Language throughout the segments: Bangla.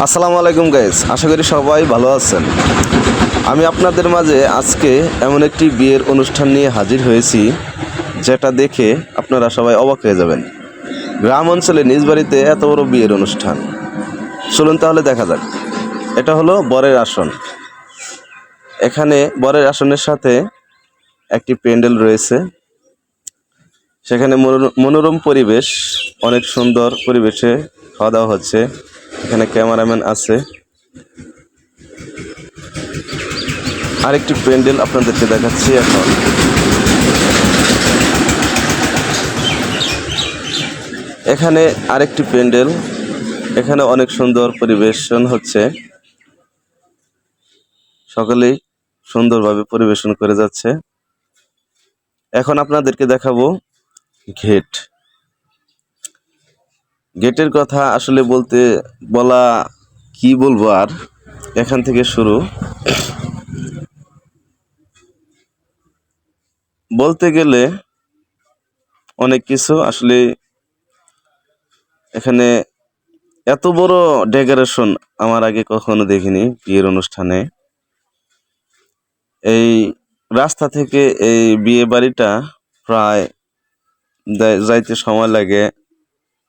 আসসালামু আলাইকুম গাইজ আশা করি সবাই ভালো আছেন। আমি আপনাদের মাঝে আজকে এমন একটি বিয়ের অনুষ্ঠান নিয়ে হাজির হয়েছি, যেটা দেখে আপনারা সবাই অবাক হয়ে যাবেন। গ্রাম অঞ্চলে নিজ বাড়িতে এত বড় বিয়ের অনুষ্ঠান। চলুন তাহলে দেখা যাক। এটা হলো বরের আসন। এখানে বরের আসনের সাথে একটি প্যান্ডেল রয়েছে। সেখানে মনোর- মনোরম পরিবেশ, অনেক সুন্দর পরিবেশে খাওয়া দাওয়া হচ্ছে। এখানে ক্যামেরাম্যান আছে। আরেকটি প্যান্ডেল আপনাদেরকে দেখাচ্ছি এখন। এখানে আরেকটি প্যান্ডেল। এখানে অনেক সুন্দর পরিবেশন হচ্ছে। সকলেই সুন্দরভাবে পরিবেশন করে যাচ্ছে। এখন আপনাদেরকে দেখাবো ঘেট। গেটের কথা আসলে বলতে, বলা কি বলব আর? এখান থেকে শুরু। বলতে গেলে অনেক কিছু আসলে এখানে এত বড় ডেকোরেশন আমার আগে কখনো দেখিনি বিয়ের অনুষ্ঠানে। এই রাস্তা থেকে এই বিয়ে বাড়িটা প্রায় যাইতে সময় লাগে।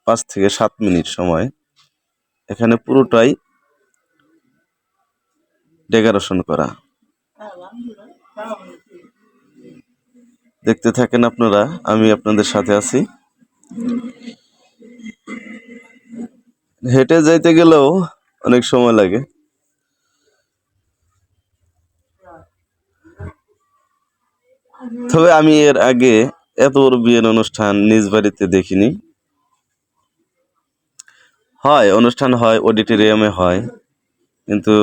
পাঁচ থেকে সাত মিনিট সময়। এখানে পুরোটাই ডেকোরেশন করা। দেখতে থাকেন আপনারা, আমি আপনাদের সাথে আছি। হেঁটে যাইতে গেলেও অনেক সময় লাগে। তবে আমি এর আগে এত বড় বিয়ের অনুষ্ঠান নিজ বাড়িতে দেখিনি। হয়, অনুষ্ঠান হয় অডিটোরিয়ামে হয়, কিন্তু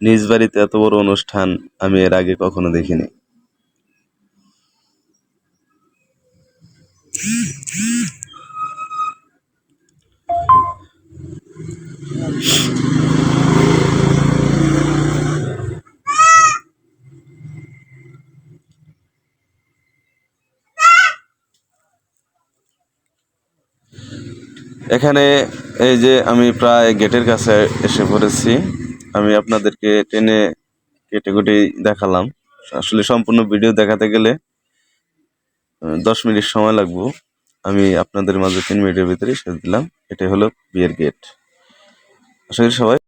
নিজ বাড়িতে এত বড় অনুষ্ঠান আমি এর আগে কখনো দেখিনি। এখানে এই যে আমি প্রায় গেটের কাছে এসে পড়েছি, আমি আপনাদেরকে ট্রেনে কেটে কুটে দেখালাম। আসলে সম্পূর্ণ ভিডিও দেখাতে গেলে দশ মিনিট সময় লাগবো। আমি আপনাদের মাঝে তিন মিনিটের ভিতরে শেষ দিলাম। এটাই হলো বিয়ের গেট। আসলে সবাই